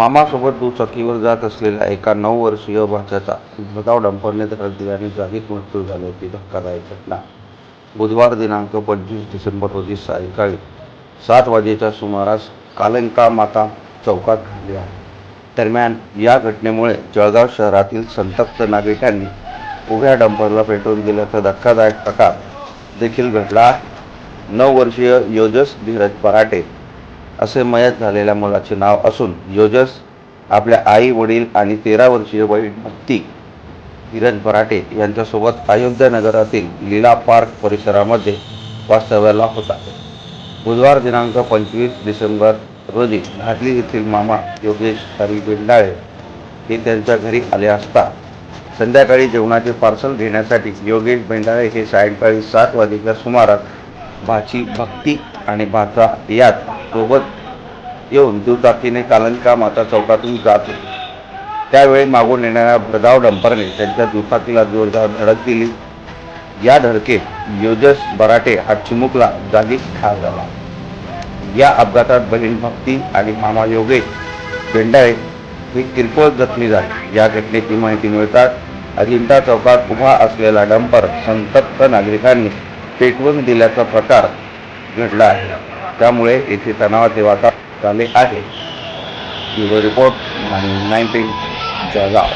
मामासोबत दुचाकीवर जात असलेल्या एका नऊ वर्षीय भाच्याचा भरधाव डंपरने धडक दिल्याने जागीच मृत्यू झाल्याची धक्कादायक घटना. बुधवार दिनांक पंचवीस डिसेंबर रोजी सायंकाळी सात वाजेच्या सुमारास कालंका माता चौकात घडली आहे. दरम्यान या घटनेमुळे जळगाव शहरातील संतप्त नागरिकांनी उभ्या डंपरला पेटवून दिल्याचा धक्कादायक प्रकार देखील घडला आहे. नऊ वर्षीय योजस धीरज पराटे असे मयत झालेल्या मुलाचे नाव असून योजस आपल्या आई वडील आणि तेरा वर्षीय बहीण भक्ती किरण पराटे यांच्यासोबत अयोध्या नगरातील लीला पार्क परिसरामध्ये वास्तव्याला होता. बुधवार दिनांक पंचवीस डिसेंबर रोजी घाटली येथील मामा योगेश हरी बेंडाळे हे त्यांच्या घरी आले असता संध्याकाळी जेवणाचे पार्सल घेण्यासाठी योगेश बेंडाळे हे सायंकाळी सात वाजेच्या सुमारास भाची भक्ती आणि भाचा यात सोबत येऊन दुचाकीने कालंका माता चौकातून जात त्यावेळी मागून येणाऱ्या भरधाव डंपरने त्यांच्या दुचाकीला जोरदार धडक दिली. या धडकेत योजस बराटे हा चिमुकला जागीच ठार झाला. या अपघातात बहीण भक्ती आणि मामा योगेश पेंडाळे ही किरकोळ जखमी झाली. या घटनेची माहिती मिळताच अजिंठा चौकात उभा असलेला डंपर संतप्त नागरिकांनी पेटवून दिल्याचा प्रकार घडला आहे. त्यामुळे येथे तणावाचे वातावरण झाले आहे. Bureau report nineteen Jalgaon